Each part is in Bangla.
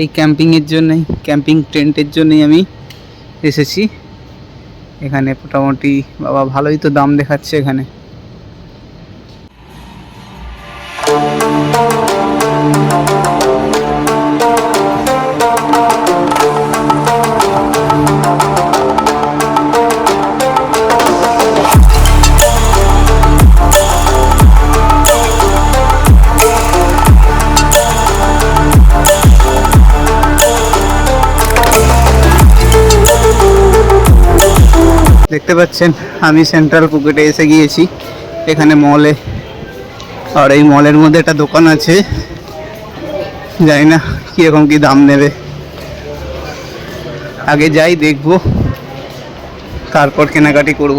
এই ক্যাম্পিংয়ের জন্যই, ক্যাম্পিং টেন্টের জন্যই আমি এসেছি। এখানে মোটামুটি বাবা ভালোই তো দাম দেখাচ্ছে এখানে। দেখতে পাচ্ছেন, আমি সেন্ট্রাল পুকেটে এসে গিয়েছি। এখানে মলে আর এই মলের মধ্যে একটা দোকান আছে। জানি না কীরকম কি দাম নেবে। আগে যাই দেখব, তারপর কেনাকাটি করব।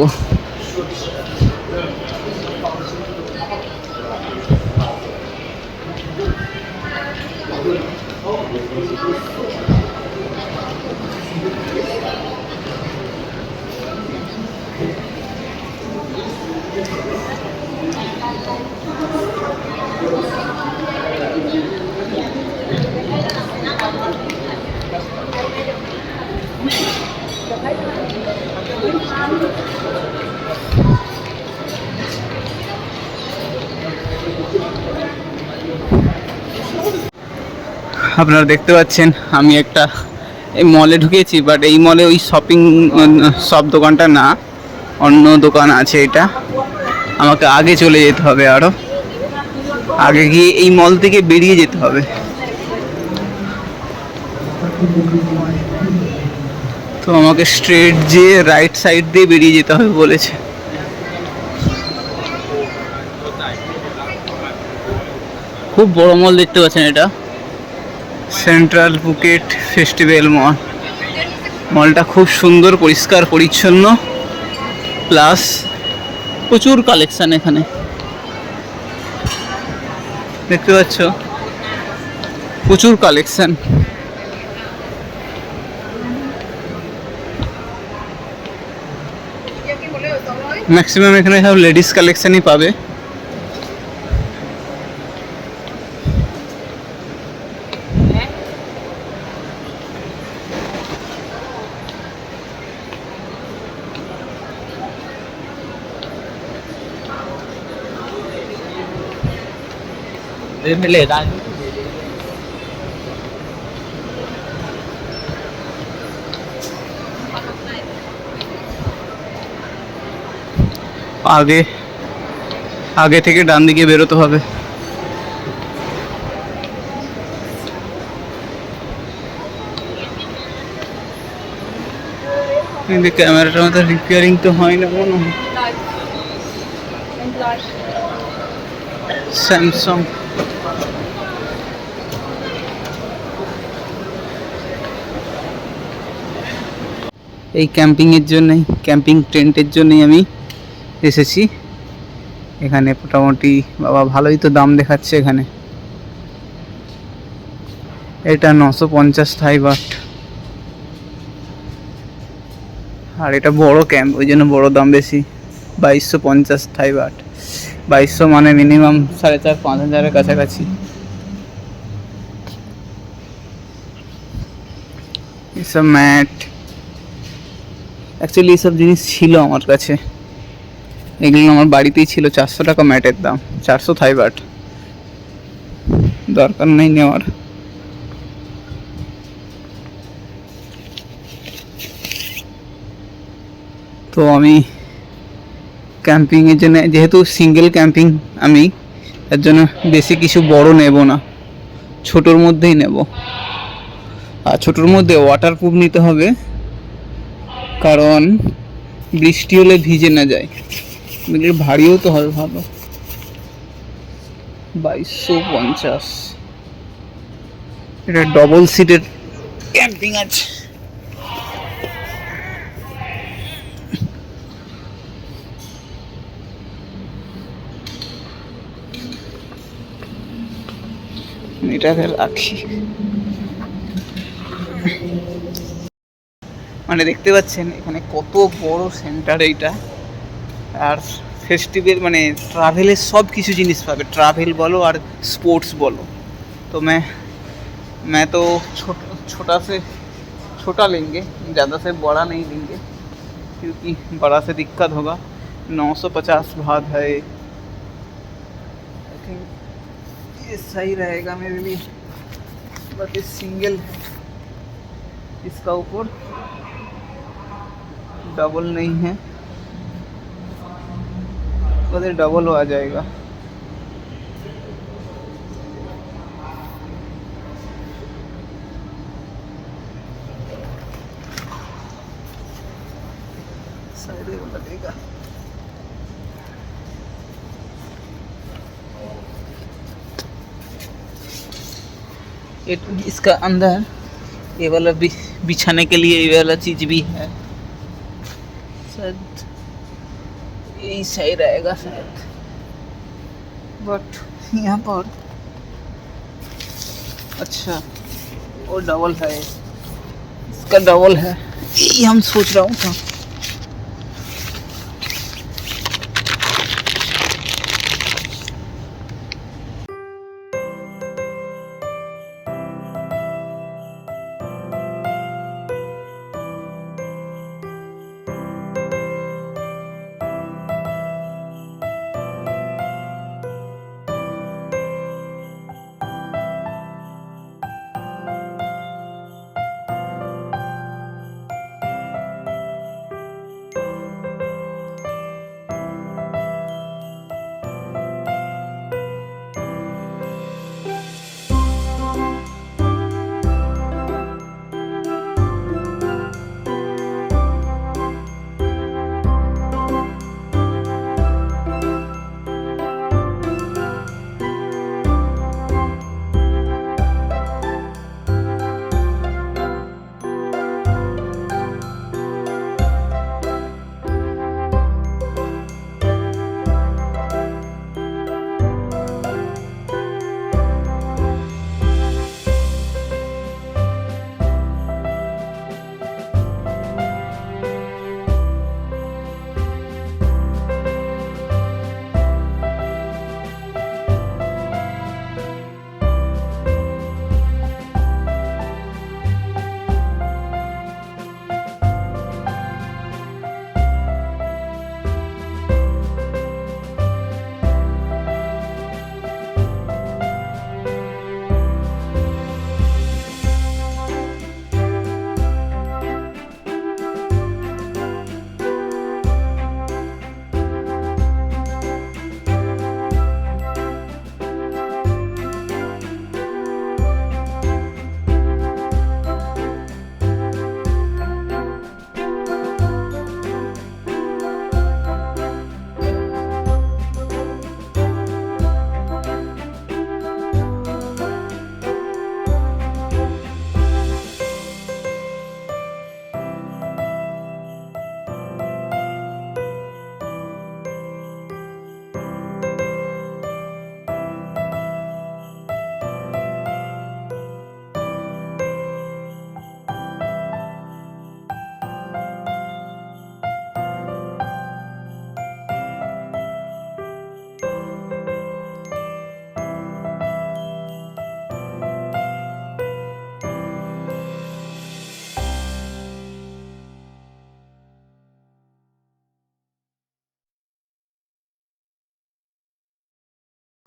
আপনারা দেখতে পাচ্ছেন, আমি একটা এই মলে ঢুকেছি বাট এই মলে ওই শপিং সব দোকানটা না, অন্য দোকান আছে এটা। আমাকে আগে চলে যেতে হবে আরও আগে গিয়ে এই মল থেকে বেরিয়ে যেতে হবে। তো আমাকে স্ট্রেট যেয়ে রাইট সাইড দিয়ে বেরিয়ে যেতে হবে বলেছে। খুব বড় মল দেখতে পাচ্ছেন এটা। Central Phuket festival mall. মলটা খুব সুন্দর, পরিষ্কার, পরিচ্ছন্ন। প্লাস প্রচুর কালেকশন এখানে। দেখতে পাচ্ছ? প্রচুর কালেকশন। ম্যাক্সিমাম এখানে সব লেডিস কালেকশনই পাবে। Ra আগে আগে থেকে ডান দিকে বেরোতে হবে। কিন্তু ক্যামেরাটা আমাদের রিপেয়ারিং তো হয় না হয় স্যামসাং এই ক্যাম্পিংয়ের জন্যই, ক্যাম্পিং টেন্টের জন্যই আমি এসেছি। এখানে মোটামুটি বাবা ভালোই তো দাম দেখাচ্ছে এখানে। এটা নশো পঞ্চাশ থাই বাট। আর এটা বড় ক্যাম্প, ওই জন্য বড় দাম বেশি, বাইশশো পঞ্চাশ থাই বাট। বাইশশো মানে মিনিমাম সাড়ে চার, পাঁচ হাজারের কাছাকাছি। এসব ম্যাট অ্যাকচুয়ালি এইসব জিনিস ছিল আমার কাছে। এগুলো আমার বাড়িতেই ছিল, চারশো টাকা ম্যাটের দাম, চারশো থাই বাট দরকার নেই নেওয়ার। তো আমি ক্যাম্পিংয়ের জন্য, যেহেতু সিঙ্গেল ক্যাম্পিং আমি, তার জন্য বেশি কিছু বড় নেব না। ছোটোর মধ্যেই নেব। আর ছোটোর মধ্যে ওয়াটারপ্রুফ নিতে হবে, কারণ বৃষ্টি হলে ভিজে না যায়। ভারীও তো হবে ভালো। বাইশশো পঞ্চাশ। এটা ডবল সিটের ক্যাম্পিং আছে। এটাকে রাখি মানে দেখতে পাচ্ছেন এখানে কত বড় সেন্টার এইটা আর ফেস্টিভ্যাল মানে ট্রাভেলের সব কিছু জিনিস পাবে ট্রাভেল বলো আর স্পোর্টস বলো তো मैं मैं तो छोटा छोटा से छोटा लेंगे ज़्यादा से बड़ा नहीं लेंगे क्योंकि बड़ा से दिक्कत होगा 950 भात है आई थिंक ये सही रहेगा मेरे लिए। बट ये सिंगल इसका ऊपर डबल नहीं है। बस ये डबल आ जाएगा। ये इसका अंदर ये वाला बिछाने के लिए ये वाला चीज़ भी है। शायद यही सही रहेगा शायद। बट यहाँ पर अच्छा वो डबल है। इसका डबल है। यही हम सोच रहा हूँ था।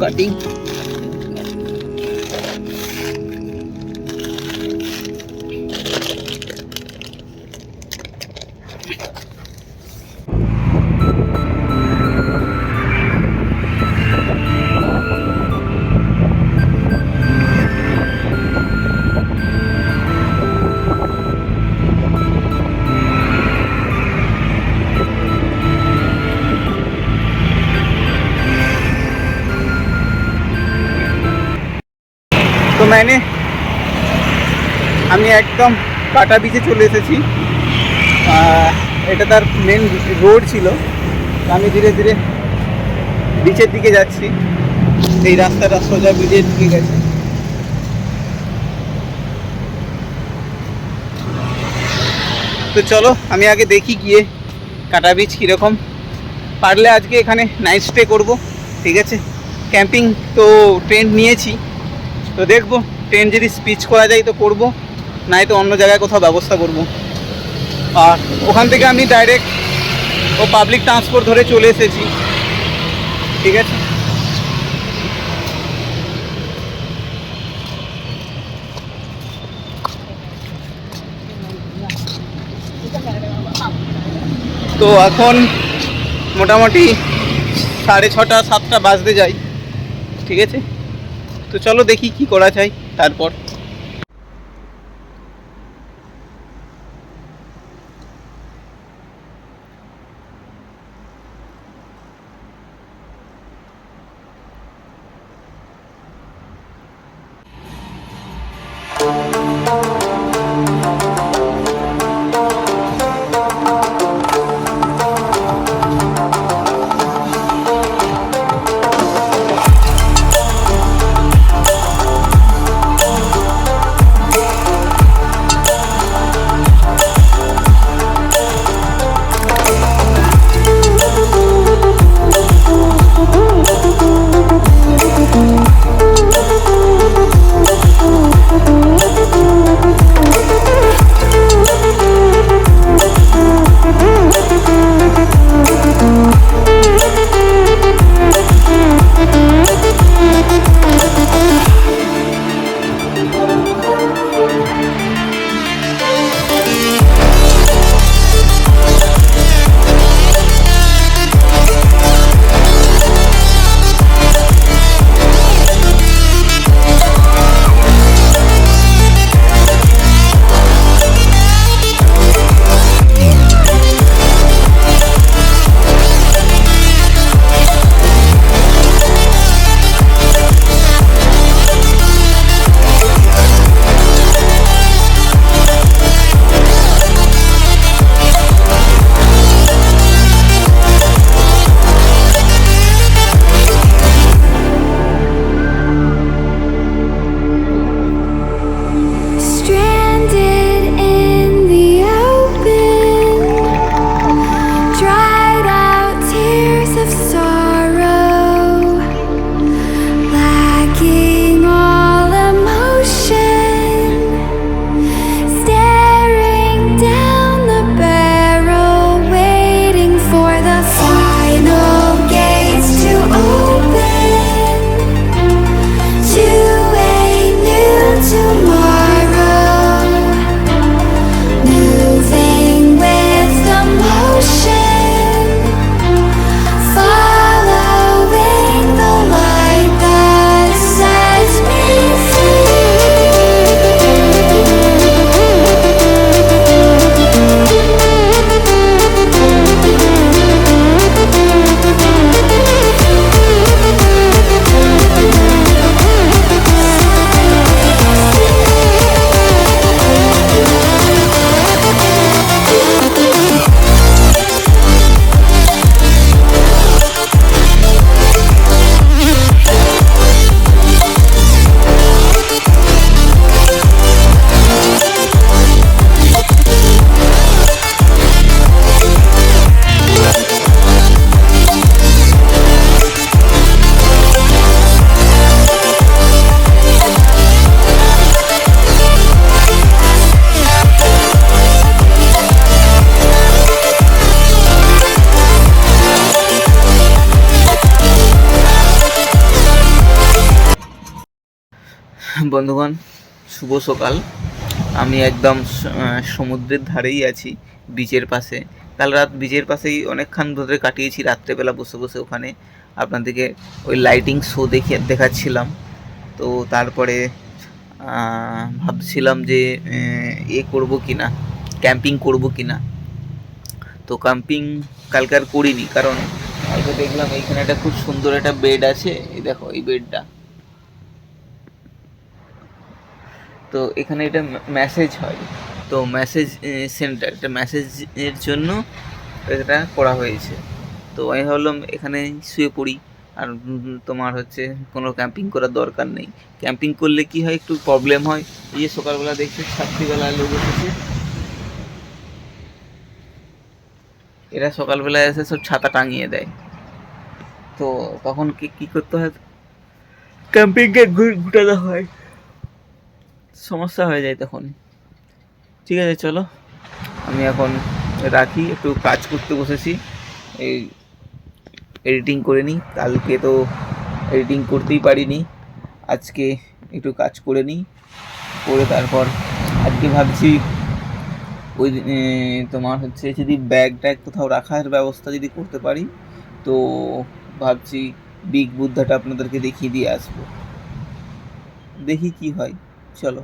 Agora tem মানে আমি একদম কাটা বিচে চলে এসেছি। এটা তার মেন রোড ছিল। আমি ধীরে ধীরে বিচের দিকে যাচ্ছি। এই রাস্তাটা সোজা বিচের দিকে গেছে। তো চলো, আমি আগে দেখি গিয়ে কাটা বিচ কীরকম। পারলে আজকে এখানে নাইট স্টে করব। ঠিক আছে? ক্যাম্পিং তো ট্রেন্ড নিয়েছি। তো দেখব ট্রেন যদি স্পিচ করা যায় তো করব নাই তো অন্য জায়গায় কোথাও ব্যবস্থা করব। আর ওখান থেকে আমি ডাইরেক্ট ও পাবলিক ট্রান্সপোর্ট ধরে চলে এসেছি। ঠিক আছে? তো এখন মোটামুটি সাড়ে ছটা, সাতটা বাজতে যাই। ঠিক আছে? তো চলো দেখি কি করা যায় তারপর। বন্ধুগণ, শুভ সকাল। আমি একদম সমুদ্রের ধারেই আছি বিচের পাশে। কাল রাত বিচের পাশেই অনেকক্ষণ ধরে কাটিয়েছি, রাত্রেবেলা বসে বসে ওখানে আপনাদেরকে ওই লাইটিং শো দেখে, দেখাচ্ছিলাম। তো তারপরে ভাবছিলাম যে এ করব কি না ক্যাম্পিং করব কি না তো ক্যাম্পিং কালকে আর করিনি, কারণ কালকে দেখলাম এইখানে একটা খুব সুন্দর একটা বেড আছে। এই দেখো, এই বেডটা তো এখানে এটা মেসেজ হয়। তো মেসেজ সেন্টার এটা মেসেজের জন্য এটা করা হয়েছে। তো আমি ভাবলাম এখানে শুয়ে পড়ি। আর তোমার হচ্ছে কোনো ক্যাম্পিং করার দরকার নেই। ক্যাম্পিং করলে কি হয়? একটু প্রবলেম হয়। এই যে সকালবেলা দেখছি ছাত্রীবেলায় লোক এসেছে। এরা সকালবেলায় এসে সব ছাতা টাঙিয়ে দেয়। তো তখন কি কি করতে হয়? ক্যাম্পিংকে ঘুটাতে হয়। সমস্যা হয়ে যায় তখন। ঠিক আছে, চলো। আমি এখন রাখি, একটু কাজ করতে বসেছি। এই এডিটিং করে নিই। কালকে তো এডিটিং করতেই পারিনি। আজকে একটু কাজ করে নিই। করে তারপর আজকে ভাবছি ওই তোমার হচ্ছে যদি ব্যাগ ট্যাগ কোথাও রাখার ব্যবস্থা যদি করতে পারি, তো ভাবছি বিগ বুদ্ধাটা আপনাদেরকে দেখিয়ে দিয়ে আসব। দেখি কি হয়। চলো